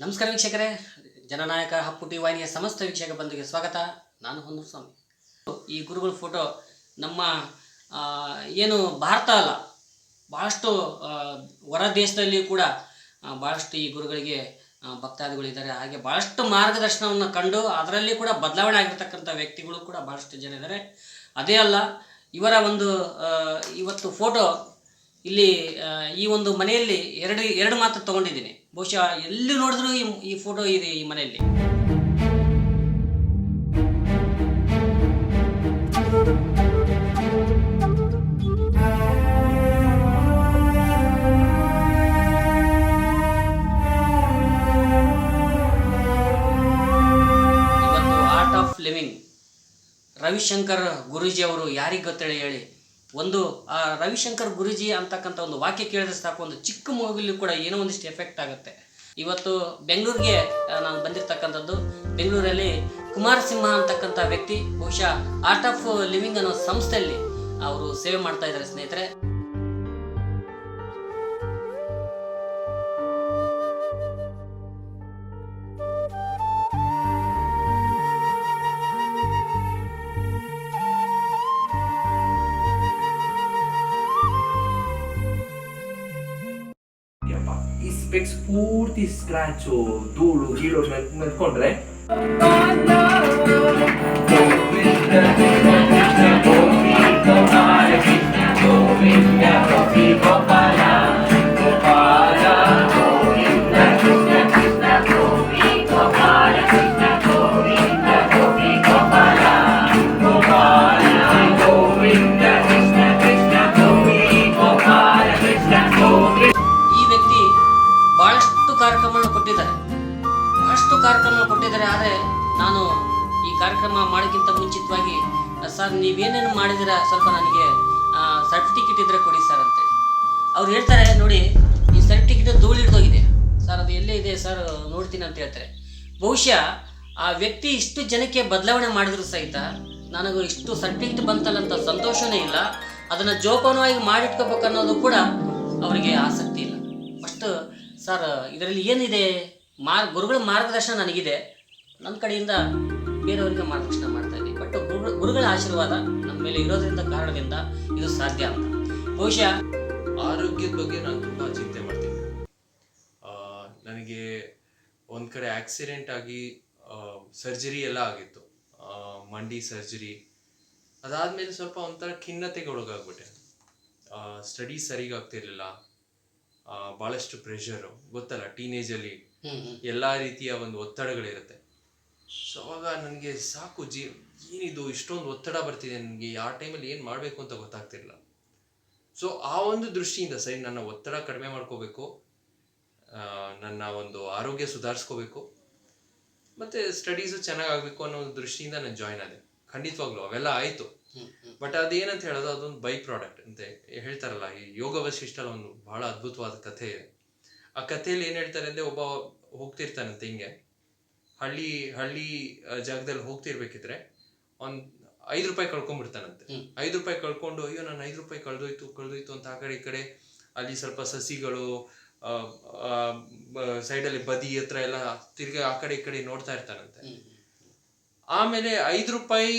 ನಮಸ್ಕಾರ ವೀಕ್ಷಕರೇ. ಜನನಾಯಕ ಹಪ್ಪುಟಿ ವಾಹಿನಿಯ ಸಮಸ್ತ ವೀಕ್ಷಕ ಬಂಧುಗೆ ಸ್ವಾಗತ. ನಾನು ಹೊನ್ನೂರು ಸ್ವಾಮಿ ಈ ಗುರುಗಳ ಫೋಟೋ ನಮ್ಮ ಏನು ಭಾರತ ಅಲ್ಲ ಭಾಳಷ್ಟು ಹೊರ ದೇಶದಲ್ಲಿ ಕೂಡ ಭಾಳಷ್ಟು ಈ ಗುರುಗಳಿಗೆ ಭಕ್ತಾದಿಗಳು ಭಕ್ತಾದಿಗಳಿದ್ದಾರೆ ಹಾಗೆ ಭಾಳಷ್ಟು ಮಾರ್ಗದರ್ಶನವನ್ನು ಕಂಡು ಅದರಲ್ಲಿ ಕೂಡ ಬದಲಾವಣೆ ಆಗಿರ್ತಕ್ಕಂಥ ವ್ಯಕ್ತಿಗಳು ಕೂಡ ಭಾಳಷ್ಟು ಜನ ಇದ್ದಾರೆ. ಅದೇ ಅಲ್ಲ, ಇವರ ಒಂದು ಇವತ್ತು ಫೋಟೋ ಇಲ್ಲಿ ಈ ಒಂದು ಮನೆಯಲ್ಲಿ ಎರಡು ಎರಡು ಮಾತ್ರ ತಗೊಂಡಿದ್ದೀನಿ. ಬಹುಶಃ ಎಲ್ಲಿ ನೋಡಿದ್ರು ಈ ಈ ಫೋಟೋ ಇದೆ ಈ ಮನೆಯಲ್ಲಿ. Art of Living Ravishankar Guruji ಅವರು ಯಾರಿಗೆ ಗೊತ್ತೇಳಿ ಹೇಳಿ. ಒಂದು, ಆ, ರವಿಶಂಕರ್ ಗುರುಜಿ ಅಂತಕ್ಕಂಥ ಒಂದು ವಾಕ್ಯ ಕೇಳಿದ್ರೆ ಸಾಕು, ಒಂದು ಚಿಕ್ಕ ಮಗುಲಿ ಕೂಡ ಏನೋ ಒಂದಿಷ್ಟು ಎಫೆಕ್ಟ್ ಆಗುತ್ತೆ. ಇವತ್ತು ಬೆಂಗಳೂರಿಗೆ ನಾನು ಬಂದಿರತಕ್ಕಂಥದ್ದು, ಬೆಂಗಳೂರಲ್ಲಿ ಕುಮಾರಸಿಂಹ ಅಂತಕ್ಕಂಥ ವ್ಯಕ್ತಿ, ಬಹುಶಃ ಆರ್ಟ್ ಆಫ್ ಲಿವಿಂಗ್ ಅನ್ನೋ ಸಂಸ್ಥೆಯಲ್ಲಿ ಅವರು ಸೇವೆ ಮಾಡ್ತಾ ಇದ್ದಾರೆ ಸ್ನೇಹಿತರೆ. ಈ ಸ್ಪೆಕ್ಸ್ ಪೂರ್ತಿ ಸ್ಕ್ರಾಚು ಧೂಳು ಗೀಳು ಮೇಲ್ ಮಾಡೋಕ್ಕಿಂತ ಮುಂಚಿತವಾಗಿ ಸರ್ ನೀವೇನೇನು ಮಾಡಿದಿರ ಸ್ವಲ್ಪ ನನಗೆ ಸರ್ಟಿಫಿಕೇಟ್ ಇದ್ರೆ ಕೊಡಿ ಸರ್ ಅಂತೇಳಿ ಅವ್ರು ಹೇಳ್ತಾರೆ, ನೋಡಿ, ಈ ಸರ್ಟಿಫಿಕೇಟ್ ಧೂಳು ಹಿಡ್ದೋಗಿದೆ. ಸರ್, ಅದು ಎಲ್ಲೇ ಇದೆ ಸರ್, ನೋಡ್ತೀನಿ ಅಂತ ಹೇಳ್ತಾರೆ. ಬಹುಶಃ ಆ ವ್ಯಕ್ತಿ ಇಷ್ಟು ಜನಕ್ಕೆ ಬದಲಾವಣೆ ಮಾಡಿದ್ರು ಸಹಿತ ನನಗೂ ಇಷ್ಟು ಸರ್ಟಿಫಿಕೇಟ್ ಬಂತಲ್ಲ ಅಂತ ಸಂತೋಷನೇ ಇಲ್ಲ. ಅದನ್ನು ಜೋಪಾನವಾಗಿ ಮಾಡಿಟ್ಕೋಬೇಕು ಅನ್ನೋದು ಕೂಡ ಅವರಿಗೆ ಆಸಕ್ತಿ ಇಲ್ಲ. ಫಸ್ಟ್, ಸರ್, ಇದರಲ್ಲಿ ಏನಿದೆ? ಮಾರ್ ಗುರುಗಳ ಮಾರ್ಗದರ್ಶನ ನನಗಿದೆ. ನನ್ನ ಕಡೆಯಿಂದ ಬೇರೆಯವರಿಗೆ ಮಾರ್ಗದರ್ಶನ ಮಾಡ್ತಾ ಇದ್ದೀವಿ ಬಟ್ ಗುರುಗಳ ಆಶೀರ್ವಾದ ನಮ್ಮ ಮೇಲೆ ಇರೋದ್ರಿಂದ ಕಾರಣದಿಂದ ಇದು ಸಾಧ್ಯ ಅಂತ. ಬಹುಶಃ ಆರೋಗ್ಯದ ಬಗ್ಗೆ ನಾನು ತುಂಬ ಚಿಂತೆ ಮಾಡ್ತೀನಿ. ಆ, ನನಗೆ ಒಂದು ಕಡೆ ಆಕ್ಸಿಡೆಂಟ್ ಆಗಿ ಸರ್ಜರಿ ಎಲ್ಲ ಆಗಿತ್ತು. ಮಂಡಿ ಸರ್ಜರಿ ಅದಾದಮೇಲೆ ಸ್ವಲ್ಪ ಒಂಥರ ಖಿನ್ನತೆಗೆ ಒಳಗಾಗ್ಬಿಟ್ಟೆ. ಸ್ಟಡಿ ಸರಿಗಾಗ್ತಿರ್ಲಿಲ್ಲ ಆಗ್ತಿರ್ಲಿಲ್ಲ. ಭಾಳಷ್ಟು ಪ್ರೆಷರು ಗೊತ್ತಲ್ಲ ಟೀನೇಜಲ್ಲಿ ಎಲ್ಲ ರೀತಿಯ ಒಂದು ಒತ್ತಡಗಳಿರುತ್ತೆ. ಅವಾಗ ನನಗೆ ಸಾಕು ಜೀ ಏನಿದು ಇಷ್ಟೊಂದು ಒತ್ತಡ ಬರ್ತಿದೆ ನನಗೆ ಯಾವ ಟೈಮಲ್ಲಿ ಏನು ಮಾಡಬೇಕು ಅಂತ ಗೊತ್ತಾಗ್ತಿರಲಿಲ್ಲ. ಸೊ ಆ ಒಂದು ದೃಷ್ಟಿಯಿಂದ ಸರಿ ನನ್ನ ಒತ್ತಡ ಕಡಿಮೆ ಮಾಡ್ಕೋಬೇಕು ನನ್ನ ಒಂದು ಆರೋಗ್ಯ ಸುಧಾರಿಸ್ಕೋಬೇಕು ಮತ್ತು ಸ್ಟಡೀಸು ಚೆನ್ನಾಗಾಗಬೇಕು ಅನ್ನೋ ಒಂದು ದೃಷ್ಟಿಯಿಂದ ನಾನು ಜಾಯ್ನ್ ಆದೆ. ಖಂಡಿತವಾಗ್ಲೂ ಅವೆಲ್ಲ ಆಯಿತು. ಬಟ್ ಅದೇನಂತ ಹೇಳೋದು ಅದೊಂದು ಬೈ ಪ್ರಾಡಕ್ಟ್ ಅಂತ ಹೇಳ್ತಾರಲ್ಲ ಈ ಯೋಗ ವಶಿಷ್ಠಲ್ಲಿ ಒಂದು ಬಹಳ ಅದ್ಭುತವಾದ ಕಥೆ. ಇದೆ ಆ ಕಥೆಯಲ್ಲಿ ಏನು ಹೇಳ್ತಾರೆ ಅಂದರೆ ಒಬ್ಬ ಹೋಗ್ತಿರ್ತಾನಂತೆ ಹಿಂಗೆ. ಹಳ್ಳಿ ಹಳ್ಳಿ ಜಾಗದಲ್ಲಿ ಹೋಗ್ತಿರ್ಬೇಕಿದ್ರೆ ಒಂದ್ ಐದು ರೂಪಾಯಿ ಕಳ್ಕೊಂಡ್ಬಿಡ್ತಾನಂತೆ. ಐದು ರೂಪಾಯಿ ಕಳ್ಕೊಂಡು ಅಯ್ಯೋ ನಾನು ಐದು ರೂಪಾಯಿ ಕಳ್ದೋಯ್ತು ಕಳ್ದೋಯ್ತು ಅಂತ ಆ ಕಡೆ ಈ ಕಡೆ. ಅಲ್ಲಿ ಸ್ವಲ್ಪ ಸಸಿಗಳು ಸೈಡಲ್ಲಿ ಬದಿ ಹತ್ರ ಎಲ್ಲ ತಿರ್ಗಿ ಆ ಕಡೆ ಈ ಕಡೆ ನೋಡ್ತಾ ಇರ್ತಾನಂತೆ. ಆಮೇಲೆ ಐದು ರೂಪಾಯಿ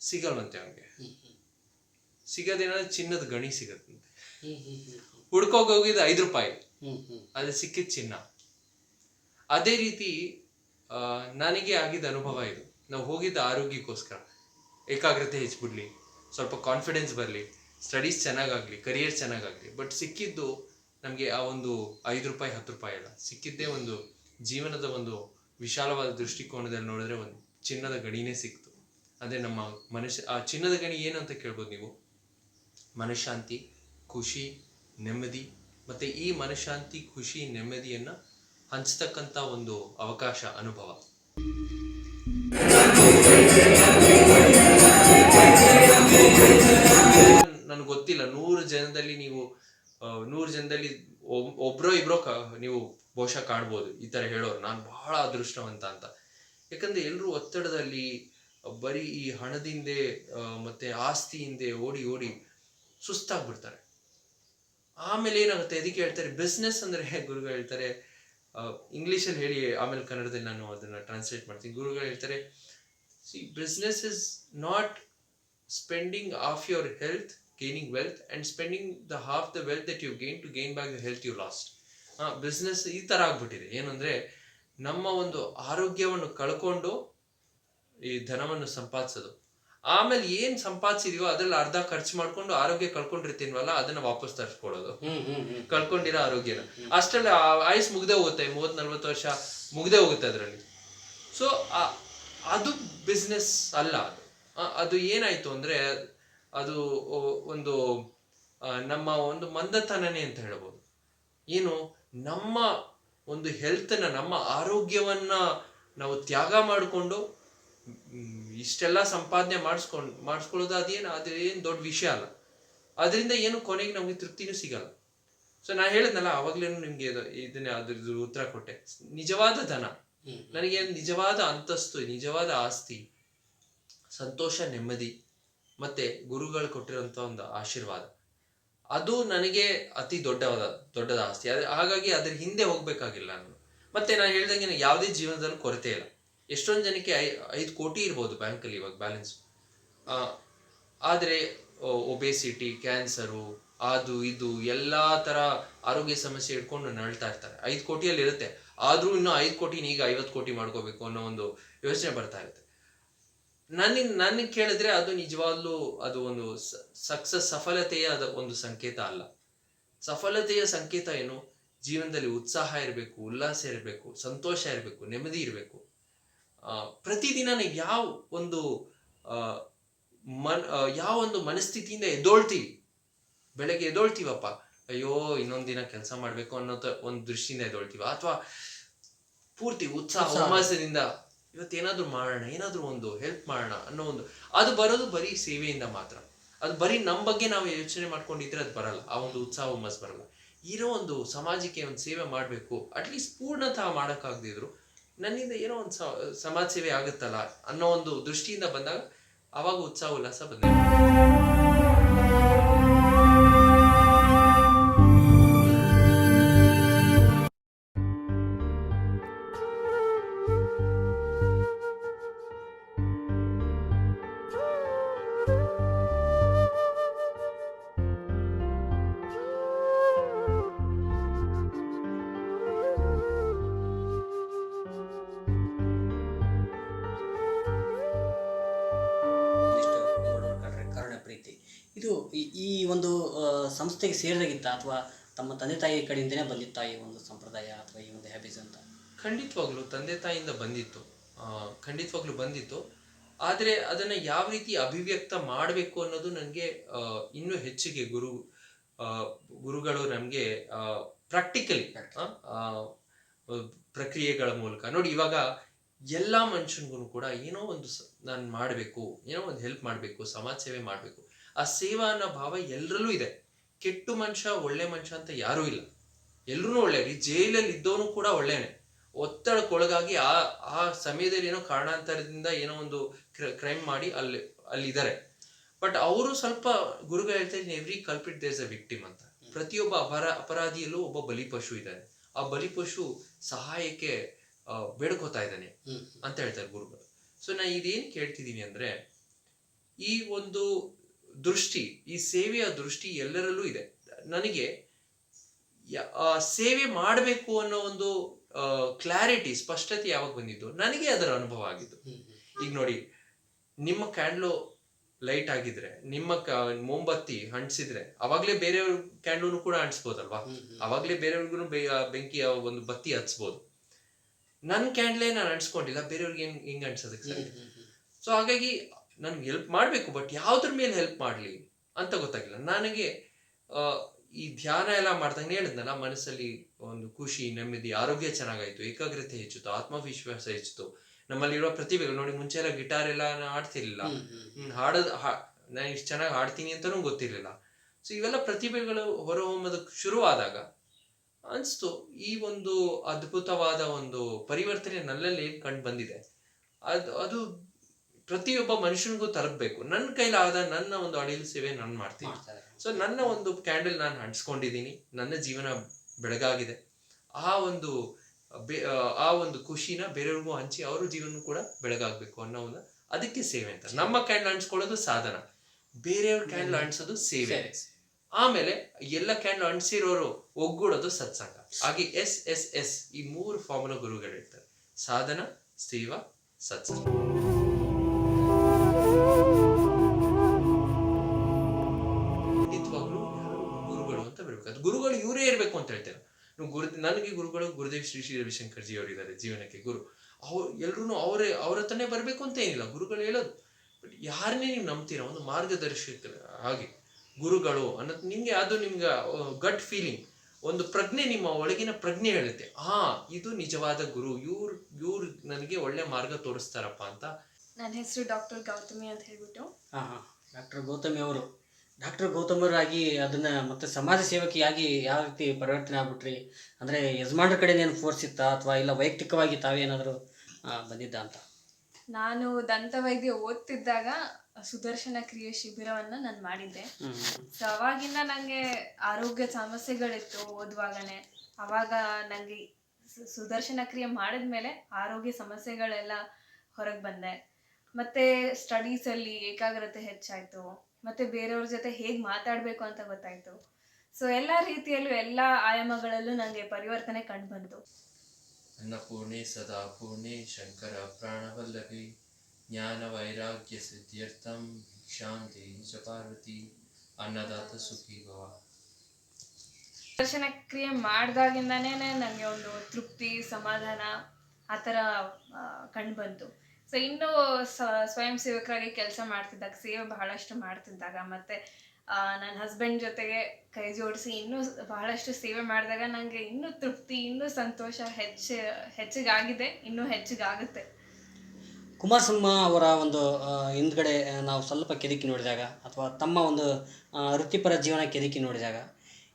ಸಿಗಲ್ವಂತೆ ಅವನಿಗೆ. ಸಿಗೋದೇನಂದ್ರೆ ಚಿನ್ನದ ಗಣಿ ಸಿಗತ್ತಂತೆ. ಹುಡ್ಕೋಗೋಗಿದ್ದು ಐದು ರೂಪಾಯಿ. ಅದು ಸಿಕ್ಕಿದ ಚಿನ್ನ. ಅದೇ ರೀತಿ ನನಗೆ ಆಗಿದ್ದ ಅನುಭವ ಇದು. ನಾವು ಹೋಗಿದ್ದ ಆರೋಗ್ಯಕ್ಕೋಸ್ಕರ. ಏಕಾಗ್ರತೆ ಹೆಚ್ಚಿಬಿಡ್ಲಿ ಸ್ವಲ್ಪ ಕಾನ್ಫಿಡೆನ್ಸ್ ಬರಲಿ ಸ್ಟಡೀಸ್ ಚೆನ್ನಾಗಾಗಲಿ ಕರಿಯರ್ ಚೆನ್ನಾಗಾಗಲಿ. ಬಟ್ ಸಿಕ್ಕಿದ್ದು ನಮಗೆ ಆ ಒಂದು ಐದು ರೂಪಾಯಿ, ಹತ್ತು ರೂಪಾಯಿ ಅಲ್ಲ. ಸಿಕ್ಕಿದ್ದೇ ಒಂದು ಜೀವನದ ಒಂದು ವಿಶಾಲವಾದ ದೃಷ್ಟಿಕೋನದಲ್ಲಿ ನೋಡಿದ್ರೆ ಒಂದು ಚಿನ್ನದ ಗಣಿನೇ ಸಿಕ್ತು. ಅದೇ ನಮ್ಮ ಮನುಷ್ಯ ಆ ಚಿನ್ನದ ಗಣಿ ಏನು ಅಂತ ಕೇಳ್ಬೋದು ನೀವು? ಮನಃಶಾಂತಿ, ಖುಷಿ, ನೆಮ್ಮದಿ. ಮತ್ತು ಈ ಮನಃಶಾಂತಿ, ಖುಷಿ, ನೆಮ್ಮದಿಯನ್ನು ಹಂಚ್ತಕ್ಕಂಥ ಒಂದು ಅವಕಾಶ, ಅನುಭವ. ನನಗೆ ಗೊತ್ತಿಲ್ಲ, ನೂರು ಜನದಲ್ಲಿ ನೀವು ನೂರು ಜನದಲ್ಲಿ ಒಬ್ರೋ ಇಬ್ರೋ ನೀವು ಬಹುಶಃ ಕಾಣ್ಬೋದು, ಈ ತರ ಹೇಳೋರು. ನಾನು ಬಹಳ ಅದೃಷ್ಟವಂತ ಅಂತ. ಯಾಕಂದ್ರೆ ಎಲ್ಲರೂ ಒತ್ತಡದಲ್ಲಿ, ಬರೀ ಈ ಹಣದಿಂದ ಮತ್ತೆ ಆಸ್ತಿಯಿಂದ ಓಡಿ ಓಡಿ ಸುಸ್ತಾಗ್ಬಿಡ್ತಾರೆ. ಆಮೇಲೆ ಏನಾಗುತ್ತೆ? ಅದಕ್ಕೆ ಹೇಳ್ತಾರೆ? ಬಿಸ್ನೆಸ್ ಅಂದ್ರೆ, ಗುರುಗಳು ಹೇಳ್ತಾರೆ ಇಂಗ್ಲೀಷಲ್ಲಿ ಹೇಳಿ ಆಮೇಲೆ ಕನ್ನಡದಲ್ಲಿ ನಾನು ಅದನ್ನು ಟ್ರಾನ್ಸ್ಲೇಟ್ ಮಾಡ್ತೀನಿ. ಗುರುಗಳು ಹೇಳ್ತಾರೆ see business is not spending of your health gaining wealth and spending the the the wealth wealth you you to to gain the health you lost ಹಾಂ ಬಿಸ್ನೆಸ್ ಈ ಥರ ಆಗ್ಬಿಟ್ಟಿದೆ. ಏನಂದರೆ, ನಮ್ಮ ಒಂದು ಆರೋಗ್ಯವನ್ನು ಕಳ್ಕೊಂಡು ಈ ಧನವನ್ನು ಸಂಪಾದಿಸೋದು. ಆಮೇಲೆ ಏನ್ ಸಂಪಾದಿಸಿದೀವೋ ಅದ್ರಲ್ಲಿ ಅರ್ಧ ಖರ್ಚು ಮಾಡ್ಕೊಂಡು ಆರೋಗ್ಯ ಕಳ್ಕೊಂಡಿರ್ತೀನ್ವಲ್ಲ ಅದನ್ನ ವಾಪಸ್ ಹ್ಮ್ ಕಳ್ಕೊಂಡಿರೋ ಆರೋಗ್ಯನ. ಅಷ್ಟರಲ್ಲಿ ಆಯುಸ್ ಮುಗ್ದೇ ಹೋಗುತ್ತೆ ಮೂವತ್ ನಲ್ವತ್ತು ವರ್ಷ ಮುಗ್ದೇ ಹೋಗುತ್ತೆ ಅದರಲ್ಲಿ. ಸೊ ಅದು ಬಿಸ್ನೆಸ್ ಅಲ್ಲ ಅದು. ಅದು ಏನಾಯ್ತು ಅಂದ್ರೆ ಅದು ಒಂದು ನಮ್ಮ ಒಂದು ಮಂದತನನೇ ಅಂತ ಹೇಳ್ಬೋದು. ಏನು ನಮ್ಮ ಒಂದು ಹೆಲ್ತ್ನ ನಮ್ಮ ಆರೋಗ್ಯವನ್ನ ನಾವು ತ್ಯಾಗ ಮಾಡಿಕೊಂಡು ಇಷ್ಟೆಲ್ಲ ಸಂಪಾದನೆ ಮಾಡಿಸ್ಕೊಂಡು ಮಾಡಿಸ್ಕೊಳ್ಳೋದು ಅದೇನು ಅದೇನು ದೊಡ್ಡ ವಿಷಯ ಅಲ್ಲ. ಅದರಿಂದ ಏನು ಕೊನೆಗೆ ನಮಗೆ ತೃಪ್ತಿನೂ ಸಿಗಲ್ಲ. ಸೊ ನಾನು ಹೇಳಿದ್ನಲ್ಲ ಅವಾಗ್ಲೇನು ನಿಮ್ಗೆ ಇದು- ಇದನ್ನ ಅದ್ರದ್ದು ಉತ್ತರ ಕೊಟ್ಟೆ. ನಿಜವಾದ ಧನ. ನನಗೆ ನಿಜವಾದ ಅಂತಸ್ತು ನಿಜವಾದ ಆಸ್ತಿ ಸಂತೋಷ ನೆಮ್ಮದಿ ಮತ್ತೆ ಗುರುಗಳು ಕೊಟ್ಟಿರುವಂತ ಒಂದು ಆಶೀರ್ವಾದ. ಅದು ನನಗೆ ಅತಿ ದೊಡ್ಡವಾದ ದೊಡ್ಡದ ಆಸ್ತಿ ಹಾಗಾಗಿ ಅದ್ರ ಹಿಂದೆ ಹೋಗ್ಬೇಕಾಗಿಲ್ಲ ನಾನು. ಮತ್ತೆ ನಾನು ಹೇಳ್ದಂಗೆ ಯಾವುದೇ ಜೀವನದಲ್ಲಿ ಕೊರತೆ ಇಲ್ಲ. ಎಷ್ಟೊಂದು ಜನಕ್ಕೆ ಐ, ಐದು ಕೋಟಿ ಇರ್ಬೋದು ಬ್ಯಾಂಕಲ್ಲಿ ಇವಾಗ ಬ್ಯಾಲೆನ್ಸ್ ಆದರೆ ಒಬೇಸಿಟಿ ಕ್ಯಾನ್ಸರು ಅದು, ಇದು, ಎಲ್ಲ ತರ ಆರೋಗ್ಯ ಸಮಸ್ಯೆ ಇಟ್ಕೊಂಡು ನಳ್ತಾ ಇರ್ತಾರೆ. ಐದು ಕೋಟಿಯಲ್ಲಿ ಇರುತ್ತೆ. ಆದರೂ ಇನ್ನೂ ಐದು ಕೋಟಿನ ಈಗ ಐವತ್ತು ಕೋಟಿ ಮಾಡ್ಕೋಬೇಕು ಅನ್ನೋ ಒಂದು ಯೋಚನೆ ಬರ್ತಾ ಇರುತ್ತೆ. ನನಗೆ ನನಗೆ ಕೇಳಿದ್ರೆ ಅದು ನಿಜವಾಗ್ಲೂ ಅದು ಒಂದು ಸಕ್ಸಸ್ ಸಫಲತೆಯ ಒಂದು ಸಂಕೇತ ಅಲ್ಲ. ಸಫಲತೆಯ ಸಂಕೇತ ಏನು? ಜೀವನದಲ್ಲಿ ಉತ್ಸಾಹ ಇರಬೇಕು, ಉಲ್ಲಾಸ ಇರಬೇಕು, ಸಂತೋಷ ಇರಬೇಕು, ನೆಮ್ಮದಿ ಇರಬೇಕು. ಪ್ರತಿದಿನ ನೀವು ಯಾವ ಒಂದು ಮನ್ ಯಾವ ಒಂದು ಮನಸ್ಥಿತಿಯಿಂದ ಎದ್ದೋಳ್ತೀವಿ ಬೆಳಗ್ಗೆ ಎದ್ದೋಳ್ತೀವಪ್ಪ ಅಯ್ಯೋ ಇನ್ನೊಂದು ದಿನ ಕೆಲಸ ಮಾಡ್ಬೇಕು ಅನ್ನೋ ಒಂದು ದೃಷ್ಟಿಯಿಂದ ಎದ್ದೋಳ್ತೀವ ಅಥವಾ ಪೂರ್ತಿ ಉತ್ಸಾಹ ಉತ್ಸಾಹ. ಹುಮ್ಮಸ್ಸಿನಿಂದ ಇವತ್ತೇನಾದ್ರೂ ಮಾಡೋಣ ಏನಾದ್ರೂ ಒಂದು ಹೆಲ್ಪ್ ಮಾಡೋಣ ಅನ್ನೋ ಒಂದು ಅದು ಬರೋದು ಬರೀ ಸೇವೆಯಿಂದ ಮಾತ್ರ. ಅದು ಬರೀ ನಮ್ಮ ಬಗ್ಗೆ ನಾವು ಯೋಚನೆ ಮಾಡ್ಕೊಂಡಿದ್ರೆ ಅದು ಬರಲ್ಲ. ಆ ಒಂದು ಉತ್ಸಾಹ ಹುಮ್ಮಸ್ ಬರಲ್ಲ. ಇರೋ ಒಂದು ಸಮಾಜಕ್ಕೆ ಒಂದು ಸೇವೆ ಮಾಡಬೇಕು ಅಟ್ಲೀಸ್ಟ್ ಪೂರ್ಣತಃ ಮಾಡೋಕ್ಕಾಗದಿದ್ರು ನನ್ನಿಂದ ಏನೋ ಒಂದು ಸಮಾಜ ಸೇವೆ ಆಗುತ್ತಲ್ಲ ಅನ್ನೋ ಒಂದು ದೃಷ್ಟಿಯಿಂದ ಬಂದಾಗ ಅವಾಗ ಉತ್ಸಾಹ ಉಲ್ಲಾಸ ಬಂದ ಈ- ಒಂದು ಸಂಸ್ಥೆಗೆ ಸೇರಿದಾಗಿತ್ತ ಅಥವಾ ತಮ್ಮ ತಂದೆ ತಾಯಿ ಕಡೆಯಿಂದನೇ ಬಂದಿತ್ತ ಈ ಒಂದು ಸಂಪ್ರದಾಯ ಅಥವಾ ಈ ಒಂದು ಹ್ಯಾಬಿಸ್ ಅಂತ? ಖಂಡಿತವಾಗ್ಲೂ ತಂದೆ ತಾಯಿಯಿಂದ ಬಂದಿತ್ತು. ಖಂಡಿತವಾಗ್ಲೂ ಬಂದಿತ್ತು. ಆದರೆ ಅದನ್ನು ಯಾವ ರೀತಿ ಅಭಿವ್ಯಕ್ತ ಮಾಡಬೇಕು ಅನ್ನೋದು ನನಗೆ ಇನ್ನೂ ಹೆಚ್ಚಿಗೆ ಗುರು ಗುರುಗಳು ನಮಗೆ ಪ್ರಾಕ್ಟಿಕಲಿ ಪ್ರಕ್ರಿಯೆಗಳ ಮೂಲಕ. ನೋಡಿ ಇವಾಗ ಎಲ್ಲ ಮನುಷ್ಯನಿಗೂ ಕೂಡ ಏನೋ ಒಂದು ನಾನು ಮಾಡಬೇಕು, ಏನೋ ಒಂದು ಹೆಲ್ಪ್ ಮಾಡಬೇಕು, ಸಮಾಜ ಸೇವೆ ಮಾಡಬೇಕು. ಆ ಸೇವಾ ಅನ್ನೋ ಭಾವ ಎಲ್ಲರಲ್ಲೂ ಇದೆ. ಕೆಟ್ಟು ಮನುಷ್ಯ ಒಳ್ಳೆ ಮನುಷ್ಯ ಅಂತ ಯಾರೂ ಇಲ್ಲ. ಎಲ್ಲರೂ ಒಳ್ಳೆ ಈ ಜೈಲಲ್ಲಿ ಇದ್ದವನು ಕೂಡ ಒಳ್ಳೆನೆ ಒತ್ತಡಕ್ಕೊಳಗಾಗಿ ಆ ಆ ಸಮಯದಲ್ಲಿ ಏನೋ ಕಾರಣಾಂತರದಿಂದ ಏನೋ ಒಂದು ಕ್ರೈಮ್ ಮಾಡಿ ಅಲ್ಲಿ ಅಲ್ಲಿದ್ದಾರೆ. ಬಟ್ ಅವರು ಸ್ವಲ್ಪ ಗುರುಗಳು ಹೇಳ್ತಾ ಇದ್ದೀನಿ every culprit there's a victim ಅಂತ. ಪ್ರತಿಯೊಬ್ಬ ಅಪರ ಅಪರಾಧಿಯಲ್ಲೂ ಒಬ್ಬ ಬಲಿಪಶು ಇದ್ದಾನೆ. ಆ ಬಲಿಪಶು ಸಹಾಯಕ್ಕೆ ಬೇಡ್ಕೋತಾ ಇದ್ದಾನೆ ಅಂತ ಹೇಳ್ತಾರೆ ಗುರುಗಳು. ಸೊ ನಾ ಇದೇನ್ ಕೇಳ್ತಿದ್ದೀನಿ ಅಂದ್ರೆ ಈ ಒಂದು ದೃಷ್ಟಿ ಈ ಸೇವೆಯ ದೃಷ್ಟಿ ಎಲ್ಲರಲ್ಲೂ ಇದೆ. ನನಗೆ ಆ ಸೇವೆ ಮಾಡಬೇಕು ಅನ್ನೋ ಒಂದು ಕ್ಲಾರಿಟಿ ಸ್ಪಷ್ಟತೆ ಯಾವಾಗ ಬಂದಿದ್ದು? ನನಗೆ ಅದರ ಅನುಭವ ಆಗಿದ್ದು. ಈಗ ನೋಡಿ ನಿಮ್ಮ ಕ್ಯಾಂಡ್ಲು ಲೈಟ್ ಆಗಿದ್ರೆ ನಿಮ್ಮ ಮೊಂಬತ್ತಿ ಹಂಚಿಸಿದ್ರೆ ಅವಾಗ್ಲೇ ಬೇರೆಯವ್ರ ಕ್ಯಾಂಡ್ಲೂ ಕೂಡ ಅಂಟಿಸ್ಬೋದಲ್ವಾ? ಅವಾಗ್ಲೇ ಬೇರೆಯವ್ರಿಗೂ ಬೆಂಕಿಯ ಒಂದು ಬತ್ತಿ ಹಚ್ಬೋದು. ನನ್ನ ಕ್ಯಾಂಡ್ಲೇ ನಾನು ಅಂಟಿಸ್ಕೊಂಡಿಲ್ಲ ಬೇರೆಯವ್ರಿಗೆ ಹೆಂಗ್ ಹೆಂಗ್ ಅಂಟಿಸೋದಕ್ಕೆ ಸೊ ಹಾಗಾಗಿ ನನ್ಗೆ ಹೆಲ್ಪ್ ಮಾಡಬೇಕು ಬಟ್ ಯಾವ್ದ್ರ ಮೇಲೆ ಹೆಲ್ಪ್ ಮಾಡಲಿ ಅಂತ ಗೊತ್ತಾಗಿಲ್ಲ. ನನಗೆ ಈ ಧ್ಯಾನ ಎಲ್ಲ ಮಾಡ್ದಂಗೆ ಹೇಳಿದ್ನಲ್ಲ ಮನಸ್ಸಲ್ಲಿ ಒಂದು ಖುಷಿ ನೆಮ್ಮದಿ ಆರೋಗ್ಯ ಚೆನ್ನಾಗಾಯ್ತು ಏಕಾಗ್ರತೆ ಹೆಚ್ಚಿತು ಆತ್ಮವಿಶ್ವಾಸ ಹೆಚ್ಚಿತು ನಮ್ಮಲ್ಲಿರೋ ಪ್ರತಿಭೆಗಳು ನೋಡಿ ಮುಂಚೆ ಎಲ್ಲ ಗಿಟಾರ್ ಎಲ್ಲ ನಾನು ಆಡ್ತಿರ್ಲಿಲ್ಲ ಹಾಡೋದ್ ಹಾ- ನಾನು ಇಷ್ಟು ಚೆನ್ನಾಗಿ ಹಾಡ್ತೀನಿ ಅಂತಾನೂ ಗೊತ್ತಿರಲಿಲ್ಲ. ಸೊ ಇವೆಲ್ಲ ಪ್ರತಿಭೆಗಳು ಹೊರಹೊಮ್ಮೋದಕ್ಕೆ ಶುರುವಾದಾಗ ಅನಿಸ್ತು ಈ ಒಂದು ಅದ್ಭುತವಾದ ಒಂದು ಪರಿವರ್ತನೆ ನನ್ನಲ್ಲಿ ಕಂಡು ಬಂದಿದೆ. ಅದು ಅದು ಪ್ರತಿಯೊಬ್ಬ ಮನುಷ್ಯನಿಗೂ ತರಬೇಕು ನನ್ನ ಕೈಲಾದ ನನ್ನ ಒಂದು ಅಡಿಲ್ ಸೇವೆ ನಾನು ಮಾಡ್ತೀನಿ. ಸೊ ನನ್ನ ಒಂದು ಕ್ಯಾಂಡಲ್ ನಾನು ಹಂಚ್ಕೊಂಡಿದ್ದೀನಿ ನನ್ನ ಜೀವನ ಬೆಳಗಾಗಿದೆ. ಆ ಒಂದು ಆ ಒಂದು ಖುಷಿನ ಬೇರೆಯವ್ರಿಗೂ ಹಂಚಿ ಅವ್ರ ಜೀವನ ಕೂಡ ಬೆಳಗಾಗಬೇಕು ಅನ್ನೋ ಒಂದು ಅದಕ್ಕೆ ಸೇವೆ ಅಂತ. ನಮ್ಮ ಕ್ಯಾಂಡಲ್ ಅಂಟ್ಸ್ಕೊಳ್ಳೋದು ಸಾಧನ. ಬೇರೆಯವ್ರ ಕ್ಯಾಂಡಲ್ ಅಂಟಿಸೋದು ಸೇವೆ. ಸೇವೆ. ಆಮೇಲೆ ಎಲ್ಲ ಕ್ಯಾಂಡಲ್ ಅಂಟಿಸಿರೋರು ಒಗ್ಗೂಡೋದು ಸತ್ಸಂಗ. ಹಾಗೆ ಎಸ್ ಎಸ್ ಎಸ್ ಈ ಮೂರು ಫಾರ್ಮುಲಾ ಗುರುಗಳು ಇರ್ತಾರೆ ಸಾಧನ ಸೇವಾ ಸತ್ಸಂಗ. ಗುರುಗಳು ಅಂತ ಅದು ಗುರುಗಳು ಇವರೇ ಇರಬೇಕು ಅಂತ ಹೇಳ್ತೇನೆ ನೀವು ಗುರು ನನಗೆ ಗುರುಗಳು ಗುರುದೇವ್ ಶ್ರೀ ಶ್ರೀ ರವಿಶಂಕರ್ ಜಿ ಅವರಿದ್ದಾರೆ ಜೀವನಕ್ಕೆ ಗುರು. ಅವ್ರು ಎಲ್ಲರೂ ಅವರೇ ಅವರ ಹತ್ರನೇ ಬರಬೇಕು ಅಂತ ಏನಿಲ್ಲ. ಗುರುಗಳು ಹೇಳೋದು. ಬಟ್ ಯಾರನ್ನೇ ನೀವು ನಂಬ್ತೀರಾ? ಒಂದು ಮಾರ್ಗದರ್ಶಕ ಹಾಗೆ. ಗುರುಗಳು ಅನ್ನೋದು ನಿಮಗೆ ಅದು ನಿಮ್ಗೆ ಗಟ್ ಫೀಲಿಂಗ್ ಒಂದು ಪ್ರಜ್ಞೆ ನಿಮ್ಮ ಒಳಗಿನ ಪ್ರಜ್ಞೆ ಹೇಳುತ್ತೆ. ಹಾ ಇದು ನಿಜವಾದ ಗುರು. ಇವ್ರು ಇವ್ರು ನನಗೆ ಒಳ್ಳೆ ಮಾರ್ಗ ತೋರಿಸ್ತಾರಪ್ಪ ಅಂತ. ನನ್ನ ಹೆಸರು ಡಾಕ್ಟರ್ ಗೌತಮಿ ಅಂತ ಹೇಳ್ಬಿಟ್ಟು. ಹಾಂ ಹಾಂ ಡಾಕ್ಟರ್ ಗೌತಮಿ ಅವರು. ಡಾಕ್ಟರ್ ಗೌತಮರಾಗಿ ಅದನ್ನ ಮತ್ತೆ ಸಮಾಜ ಸೇವಕಿಯಾಗಿ ಯಾವ ರೀತಿ ಪರಿವರ್ತನೆ ಆಗ್ಬಿಟ್ರಿ? ಅಂದ್ರೆ ಯಜಮಾನರ ಕಡೆ ಏನು ಫೋರ್ಸ್ ಇತ್ತಾ ಅಥವಾ ಇಲ್ಲ ವೈಯಕ್ತಿಕವಾಗಿ ತಾವೇನಾದರೂ ಬಂದಿದ್ದ ಅಂತ? ನಾನು ದಂತವೈದ್ಯ ಓದ್ತಿದ್ದಾಗ ಸುದರ್ಶನ ಕ್ರಿಯೆ ಶಿಬಿರವನ್ನ ನಾನು ಮಾಡಿದ್ದೆ. ಸೊ ಅವಾಗಿಂದ ನನಗೆ ಆರೋಗ್ಯ ಸಮಸ್ಯೆಗಳಿತ್ತು ಓದುವಾಗನೇ. ಅವಾಗ ನನಗೆ ಸು- ಸುದರ್ಶನ ಕ್ರಿಯೆ ಮಾಡಿದ್ಮೇಲೆ ಆರೋಗ್ಯ ಸಮಸ್ಯೆಗಳೆಲ್ಲ ಹೊರಗೆ ಬಂದೆ. ಮತ್ತೆ ಸ್ಟಡೀಸಲ್ಲಿ ಏಕಾಗ್ರತೆ ಹೆಚ್ಚಾಯಿತು ಮತ್ತೆ ಬೇರೆಯವ್ರ ಜೊತೆ ಹೇಗೆ ಮಾತಾಡಬೇಕು ಅಂತ ಗೊತ್ತಾಯ್ತು. ಸೊ ಎಲ್ಲ ರೀತಿಯಲ್ಲೂ ಎಲ್ಲ ಆಯಾಮಗಳಲ್ಲೂ ನನಗೆ ಪರಿವರ್ತನೆ ಕಂಡು ಬಂತು ಅನ್ನಪೂರ್ಣೆ ಸದಾ ಪೂರ್ಣಿ ಶಂಕರ ಪ್ರಾಣವಲ್ಲಭಿ ಜ್ಞಾನ ವೈರಾಗ್ಯ ಸಿದ್ಧಾರ್ಥಂ ಶಾಂತಿ ಪಾರ್ವತಿ ಅನ್ನದಾತ ಸುಖಿ ಭವ. ದರ್ಶನ ಕ್ರಿಯೆ ಮಾಡಿದಾಗಿಂದನೇ ನನಗೆ ಒಂದು ತೃಪ್ತಿ ಸಮಾಧಾನ ಆ ಥರ ಕಂಡು ಬಂತು ಸೊ ಇನ್ನು ಸ್ವಯಂ ಸೇವಕರಾಗಿ ಕೆಲಸ ಮಾಡ್ತಿದ್ದಾಗ, ಸೇವೆ ಬಹಳಷ್ಟು ಮಾಡ್ತಿದ್ದಾಗ, ಮತ್ತೆ ನನ್ನ ಹಸ್ಬೆಂಡ್ ಜೊತೆಗೆ ಕೈ ಜೋಡಿಸಿ ಇನ್ನೂ ಬಹಳಷ್ಟು ಸೇವೆ ಮಾಡಿದಾಗ ನನಗೆ ಇನ್ನೂ ತೃಪ್ತಿ, ಇನ್ನೂ ಸಂತೋಷ ಹೆಚ್ಚು, ಹೆಚ್ಚಿಗಾಗಿದೆ, ಇನ್ನೂ ಹೆಚ್ಚಿಗಾಗುತ್ತೆ. ಕುಮಾರ್ ಸಿಂಹ ಅವರ ಒಂದು ಹಿಂದ್ಗಡೆ ನಾವು ಸ್ವಲ್ಪ ಕೆದಕಿ ನೋಡಿದಾಗ, ಅಥವಾ ತಮ್ಮ ಒಂದು ವೃತ್ತಿಪರ ಜೀವನ ಕೆದಕಿ ನೋಡಿದಾಗ,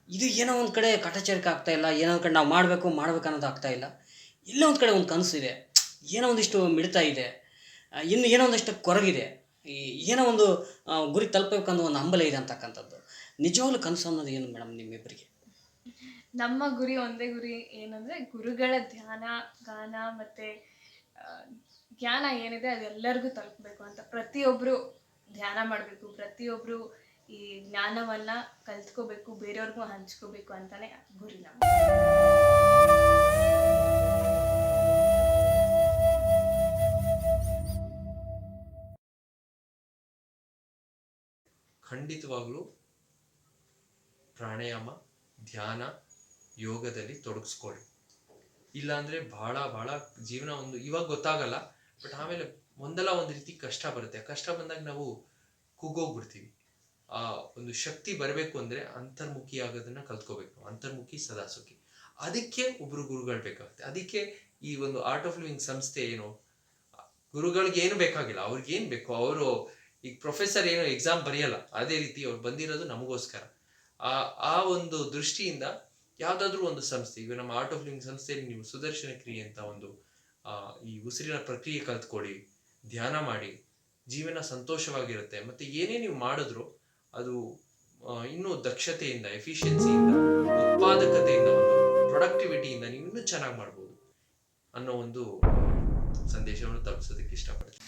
ಇದು ಏನೋ ಒಂದು ಕಡೆ ಕಟಚರಿಕೆ ಆಗ್ತಾ ಇಲ್ಲ, ಏನೋ ಒಂದು ಕಡೆ ನಾವು ಮಾಡಬೇಕು ಮಾಡಬೇಕು ಅನ್ನೋದು ಆಗ್ತಾ ಇಲ್ಲ. ಇಲ್ಲೇ ಒಂದು ಕಡೆ ಒಂದು ಕನಸು ಇದೆ ಏನೋ ಒಂದಿಷ್ಟು ಮಿಡ್ತಾ ಇದೆ. ಇನ್ನು ಏನೋ ಒಂದಿಷ್ಟು ಕೊರಗಿದೆ. ಈ, ಏನೋ ಒಂದು ಗುರಿ ತಲುಪಬೇಕನ್ನೋ ಒಂದು ಹಂಬಲ ಇದೆ ಅಂತಕ್ಕಂಥದ್ದು. ನಿಜವಾಗ್ಲೂ ಕನಸು ಅನ್ನೋದು ಏನು ಮೇಡಮ್ ನಿಮ್ಮಿಬ್ಬರಿಗೆ? ನಮ್ಮ ಗುರಿ ಒಂದೇ ಗುರಿ ಏನಂದ್ರೆ ಗುರುಗಳ ಧ್ಯಾನ, ಗಾನ ಮತ್ತೆ ಜ್ಞಾನ ಏನಿದೆ ಅದೆಲ್ಲರಿಗೂ ತಲುಪಬೇಕು ಅಂತ. ಪ್ರತಿಯೊಬ್ಬರು ಧ್ಯಾನ ಮಾಡಬೇಕು ಪ್ರತಿಯೊಬ್ಬರು ಈ ಜ್ಞಾನವನ್ನ ಕಲ್ತ್ಕೋಬೇಕು, ಬೇರೆಯವ್ರಿಗೂ ಹಂಚ್ಕೋಬೇಕು ಅಂತಾನೆ ಗುರಿ ನಮ್ಮ ಖಂಡಿತವಾಗ್ಲೂ ಪ್ರಾಣಾಯಾಮ, ಧ್ಯಾನ, ಯೋಗದಲ್ಲಿ ತೊಡಗಿಸ್ಕೊಳ್ಳಿ. ಇಲ್ಲಾಂದ್ರೆ ಬಹಳ ಬಹಳ ಜೀವನ ಒಂದು ಇವಾಗ ಗೊತ್ತಾಗಲ್ಲ, ಬಟ್ ಆಮೇಲೆ ಒಂದಲ್ಲ ಒಂದು ರೀತಿ ಕಷ್ಟ ಬರುತ್ತೆ. ಕಷ್ಟ ಬಂದಾಗ ನಾವು ಕುಗ್ಗೋಗ್ಬಿಡ್ತೀವಿ ಆ ಒಂದು ಶಕ್ತಿ ಬರಬೇಕು ಅಂದ್ರೆ ಅಂತರ್ಮುಖಿ ಆಗೋದನ್ನ ಕಲ್ತ್ಕೋಬೇಕು. ಅಂತರ್ಮುಖಿ ಸದಾ ಸುಖಿ ಅದಕ್ಕೆ ಒಬ್ರು ಗುರುಗಳು ಬೇಕಾಗುತ್ತೆ. ಅದಕ್ಕೆ ಈ ಒಂದು ಆರ್ಟ್ ಆಫ್ ಲಿವಿಂಗ್ ಸಂಸ್ಥೆ ಏನು, ಗುರುಗಳಿಗೆ ಏನು ಬೇಕಾಗಿಲ್ಲ. ಅವ್ರಿಗೆ ಏನ್ ಬೇಕು? ಅವರು ಈಗ ಪ್ರೊಫೆಸರ್ ಏನು ಎಕ್ಸಾಮ್ ಬರೆಯಲ್ಲ, ಅದೇ ರೀತಿ ಅವ್ರು ಬಂದಿರೋದು ನಮಗೋಸ್ಕರ. ಆ ಆ ಒಂದು ದೃಷ್ಟಿಯಿಂದ ಯಾವುದಾದ್ರೂ ಒಂದು ಸಂಸ್ಥೆ, ಈಗ ನಮ್ಮ ಆರ್ಟ್ ಆಫ್ ಲಿವಿಂಗ್ ಸಂಸ್ಥೆಯಲ್ಲಿ ನೀವು ಸುದರ್ಶನ ಕ್ರಿಯೆ ಅಂತ ಒಂದು ಈ ಉಸಿರಿನ ಪ್ರಕ್ರಿಯೆ ಕಲ್ತ್ಕೊಡಿ ಧ್ಯಾನ ಮಾಡಿ, ಜೀವನ ಸಂತೋಷವಾಗಿರುತ್ತೆ. ಮತ್ತೆ ಏನೇ ನೀವು ಮಾಡಿದ್ರು ಅದು ಇನ್ನೂ ದಕ್ಷತೆಯಿಂದ ಎಫಿಷಿಯನ್ಸಿಯಿಂದ ಉತ್ಪಾದಕತೆಯಿಂದ, ಒಂದು ಪ್ರೊಡಕ್ಟಿವಿಟಿಯಿಂದ ನೀವು ಇನ್ನೂ ಚೆನ್ನಾಗಿ ಮಾಡ್ಬೋದು ಅನ್ನೋ ಒಂದು ಸಂದೇಶವನ್ನು ತಲುಪಿಸೋದಕ್ಕೆ ಇಷ್ಟಪಡ್ತೀನಿ.